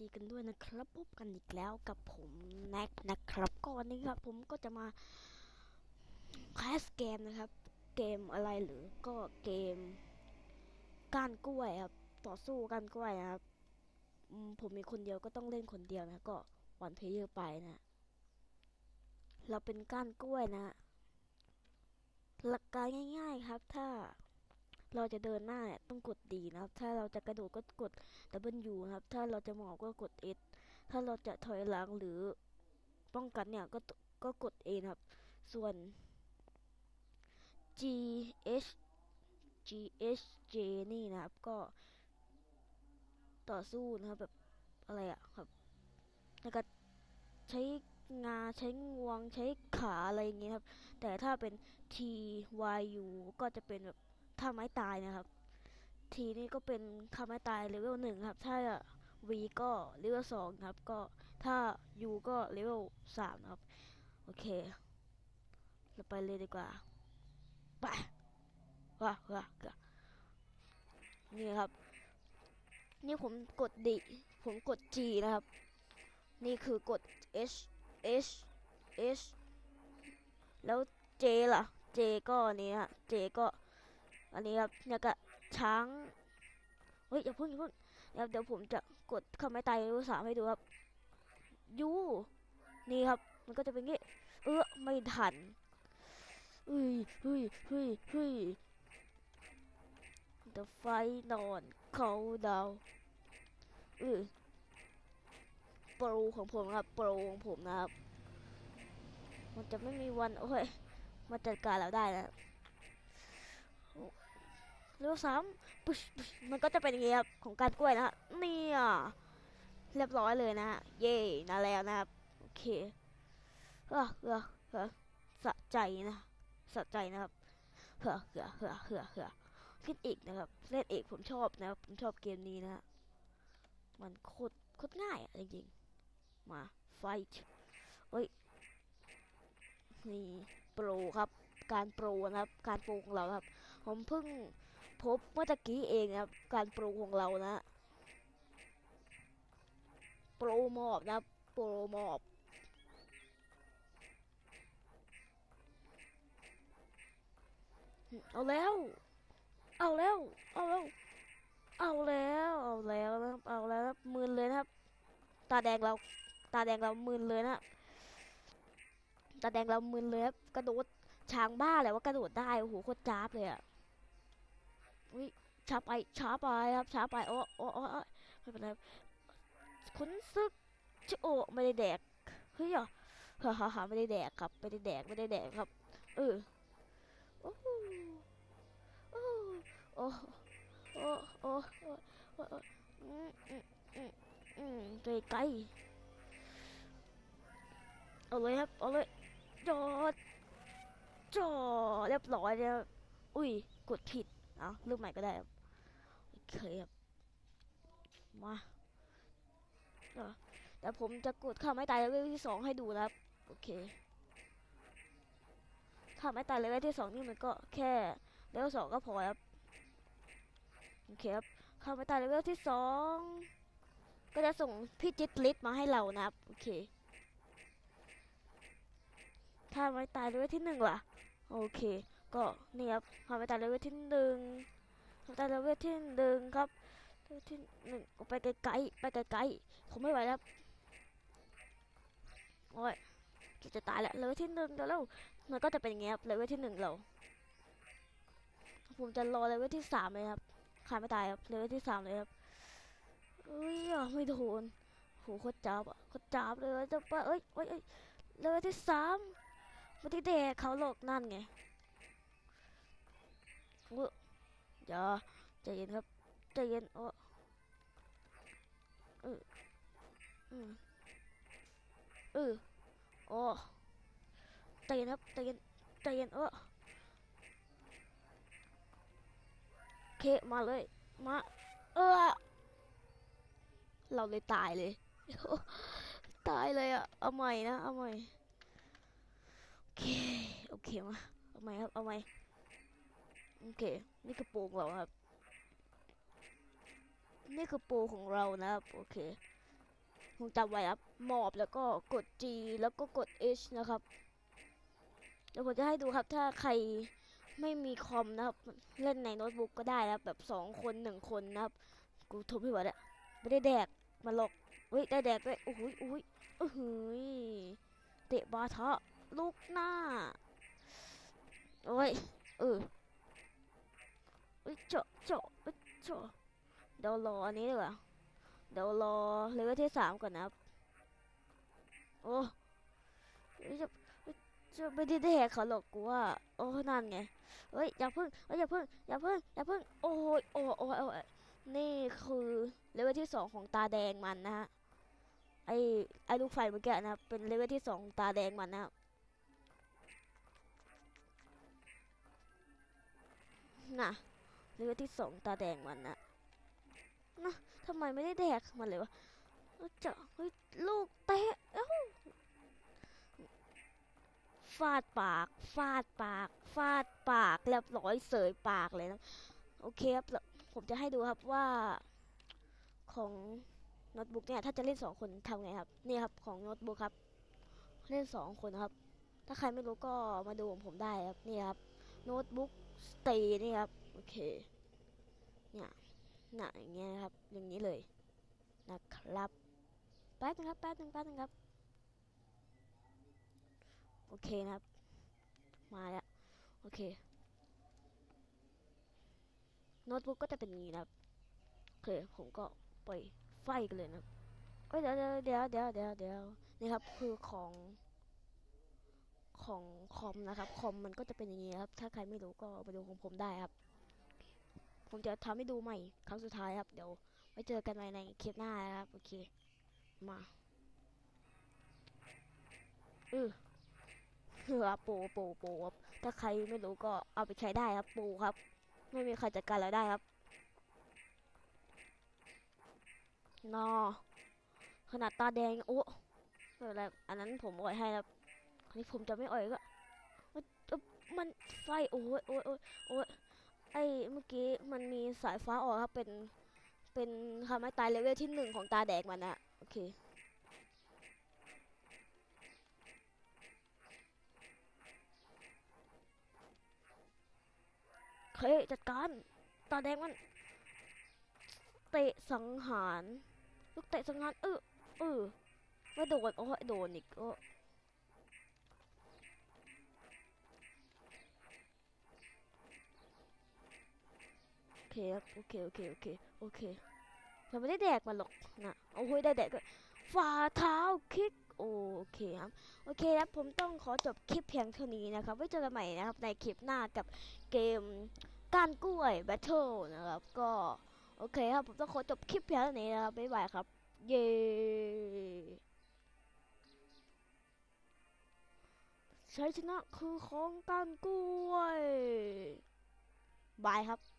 ดีกันด้วยนะครับพบกันอีกแล้วกับผมแน็กนะครับก็วันนี้ครับผมก็จะมาแคสเกมนะครับ เกมอะไรหรือก็เกมก้านกล้วยครับต่อสู้ก้านกล้วยนะครับผมมีคนเดียวก็ต้องเล่นคนเดียวนะก็วันเพลเยอร์ไปนะเราเป็นก้านกล้วยนะ หลักการง่าย ๆครับถ้า เราจะเดินหน้าเนี่ยต้องกดดีนะครับ ถ้าเราจะกระโดดก็กด W นะครับ ถ้าเราจะหมอบก็กด S ถ้าเราจะถอยหลังหรือป้องกันเนี่ยก็ก็กด A นะครับ ส่วน G H G H J นี่นะครับก็ต่อสู้นะครับแบบอะไรอะครับแล้วก็ใช้งาใช้งวงใช้ขาอะไรอย่างเงี้ยครับ แต่ถ้าเป็น T Y U ก็จะเป็นแบบ ท่าไม้ตายนะครับ T นี่ก็เป็นท่าไม้ตายเลเวลหนึ่งครับ ถ้า V ก็เลเวลสองครับ ก็ถ้า U ก็เลเวลสามครับ โอเค เราไปเลยดีกว่าไปว้าว้าวนี่ครับ นี่ผมกดดิผมกด G นะครับ นี่คือกด H H H แล้ว J ล่ะ J ก็อันนี้ฮะ J ก็ อันนี้ครับเนี่ยก็ช้างเฮ้ยอย่าพิ่งอย่าพิ่งเดี๋ยวเดี๋ยวผมจะกดเข้าไม้ตายรูสามให้ดูครับยูนี่ครับ มันก็จะเป็นงี้เออไม่ทันเฮ้ยเฮ้ยเฮ้ยเฮ้ย The fight on countdown เออโปรของผมครับโปรของผมนะครับ มันจะไม่มีวันโอ้ยมาจัดการเราได้แล้ว เร็วสามปุ๊ชปุ๊ชมันก็จะเป็นอย่างงี้ครับของการกล้วยนะฮะเนี่ยเรียบร้อยเลยนะฮะเย่นะแล้วนะครับโอเคเฮ้อเฮ้อเฮ้อสะใจนะสะใจนะครับเฮ้อเฮ้อเฮ้อเฮ้อเฮ้อเล่นเอกนะครับเล่นเอกผมชอบนะครับผมชอบเกมนี้นะฮะมันโคตรโคตรง่ายอะจริงๆมาไฟท์เฮ้ยนี่โปรครับการโปรนะครับการโปรของเราครับ ผมเพิ่ง พบเมื่อตะกี้เองครับ การโปรของเรานะ โปรมอบนะโปรมอบเอาแล้ว เอาแล้ว เอาแล้ว เอาแล้ว เอาแล้วนะเอาแล้วนะมืนเลยนะครับ ตาแดงเรา ตาแดงเรามืนเลยนะตาแดงเรามึนเลยครับ กระโดดช้างบ้าแหละว่ากระโดดได้ โอ้โห โคตรจ้าบเลยอะ อุ้ยช้าไปช้าไปครับช้าไปโอ้โอ้โอ้ไม่เป็นไรครับขุนศึกชโอไม่ได้แดกเฮ้ยอะฮ่าฮ่าฮ่าไม่ได้แดกครับไม่ได้แดกไม่ได้แดกครับเออโอ้โหโอ้โอ้โอ้โอ้โอ้โอ้โอ้อืมอืมอืมอืมไกลไกลเอาเลยครับเอาเลยจอดจอดเรียบร้อยแล้วอุ้ยกดผิด เอาเริ่มใหม่ก็ได้ครับโอเคครับมาเดี๋ยวผมจะกดข้าไม้ตายเลเวลที่สองให้ดูนะครับ โอเคข้าไม้ตายเลเวลที่สองนี่มันก็แค่เลเวลสองก็พอครับโอเคครับข้าไม้ตายเลเวลที่สองก็จะส่งพี่จิตลิสต์มาให้เรานะครับโอเคถ้าไม่ตายเลเวลที่หนึ่งล่ะโอเค ก็นี่ครับถ้าไม่ตายเลเวลที่หนึ่งตายเลเวลที่หนึ่งครับเลเวลที่หนึ่งไปไกลๆไปไกลๆผมไม่ไหวแล้วโอ้ยจะตายแล้วเลเวลที่หนึ่งแล้วมันก็จะเป็นอย่างเงี้ยครับเลเวลที่หนึ่งเราผมจะรอเลเวลที่สามเลยครับขาดไม่ตายครับเลเวลที่สามเลยครับเอ้ยไม่โดนโหโคตรจับอะโคตรจับเลยจะไปเอ้ยเอ้ยเอ้ยเลเวลที่สามม่ได้แดกเขาหลอกนั่นไง เว้ออย่าใจเย็นครับใจเย็นโอ้เอออืมเออโอ้ใจเย็นครับใจเย็นใจเย็นเออโอเคมาเลยมาเออเราเลยตายเลยตายเลยอะเอาใหม่นะเอาใหม่โอเคโอเคมาเอาไหมครับเอาไหม่ โอเค นี่คือโปรของเราครับ นี่คือโปรของเรานะครับ โอเคคงจำไว้ครับหมอบแล้วก็กด G แล้วก็กด H นะครับเดี๋ยวผมจะให้ดูครับ ถ้าใครไม่มีคอมนะครับ เล่นในโน้ตบุ๊กก็ได้นะครับ แบบสองคนหนึ่งคนนะครับ กูทุบไม่ไหวแล้วไม่ได้แดกมาหรอกเฮ้ยได้แดกด้วยโอ้โหโอ้โหโอ้โหเตะบาทะลูกหน้า โอ้ย เออ อ้ยเจาะเจาะเอ้ยเจาะเดี๋ยวรออันนี้ดีกว่าเดี๋ยวรอเลเวลที่สามก่อนนะครับ โอ้ยจะจะไม่ได้แดกเขาหรอกกูว่า โอ้นั่นไงเฮ้ยอย่าพึ่งเฮ้ยอย่าพึ่งอย่าพึ่งอย่าพึ่งโอ้ยโอ้ยโอ้ยโอ้ยนี่คือเลเวลที่สองของตาแดงมันนะฮะไอไอลูกไฟเมื่อกี้นะครับเป็นเลเวลที่สองของตาแดงมันนะครับน่ะ เลเวลที่สองตาแดงมันนะนะทำไมไม่ได้แดกมันเลยวะจะเฮ้ยลูกเตะเอ้าฟาดปาก ฟาดปาก ฟาดปากเรียบร้อยเสยปากเลยนะ โอเคครับ ผมจะให้ดูครับว่าของโน้ตบุ๊กเนี่ย ถ้าจะเล่นสองคนทำไงครับ นี่ครับของโน้ตบุ๊กครับ เล่นสองคนครับ ถ้าใครไม่รู้ก็มาดูของผมได้ครับ นี่ครับ โน้ตบุ๊กสตย์นี่ครับ โอเค เนี่ยหนะอย่างเงี้ยนะครับ อย่างนี้เลยนะครับแป๊บนึงครับแป๊บนึงแป๊บนึงครับ โอเคนะครับ มาแล้ว โอเค โน้ตบุ๊กก็จะเป็นอย่างนี้นะครับโอเค ผมก็ปล่อยไฟกันเลยนะครับเอ้ยเดี๋ยวเดี๋ยวเดี๋ยวเดี๋ยวเดี๋ยวเดี๋ยวนี่ครับคือของของคอมนะครับ คอมมันก็จะเป็นอย่างนี้ครับ ถ้าใครไม่รู้ก็ไปดูของผมได้ครับ ผมจะทำให้ดูใหม่ครั้งสุดท้ายครับ เดี๋ยวไว้เจอกันใหม่ในคลิปหน้านะครับ โอเค มาเออเหือปโปโปครับถ้าใครไม่รู้ก็เอาไปใช้ได้ครับโปครับ ไม่มีใครจัดการเราได้ครับนอขนาดตาแดงโอ้ไม่เป็นไรอันนั้นผมอ่อยให้ครับอันนี้ผมจะไม่อ่อยก็มันไฟโอ้ยโอ้ยโอ้ยโอ้ย ไอ้เมื่อกี้มันมีสายฟ้าออกครับเป็นเป็นทำให้ตายเลเวลที่หนึ่งของตาแดงมันนะโอเคเคยจัดการตาแดงมัน เตะสังหาร ลูกเตะสังหารเออเออไม่โดนโอ้ยโดนอีกโอ้ เคครับโอเคโอเคโอเคโอเคผมไม่ได้แดกมันหรอกนะโอ้ยได้แดกด้วยฝ่าเท้าคิกโอเคครับโอเคครับผมต้องขอจบคลิปเพียงเท่านี้นะครับไว้เจอกันใหม่นะครับในคลิปหน้ากับเกมก้านกล้วยแบทเทิลนะครับก็โอเคครับผมต้องขอจบคลิปเพียงเท่านี้นะครับบ๊ายบายครับ เย้ชัยชนะคือของก้านกล้วยบายครับ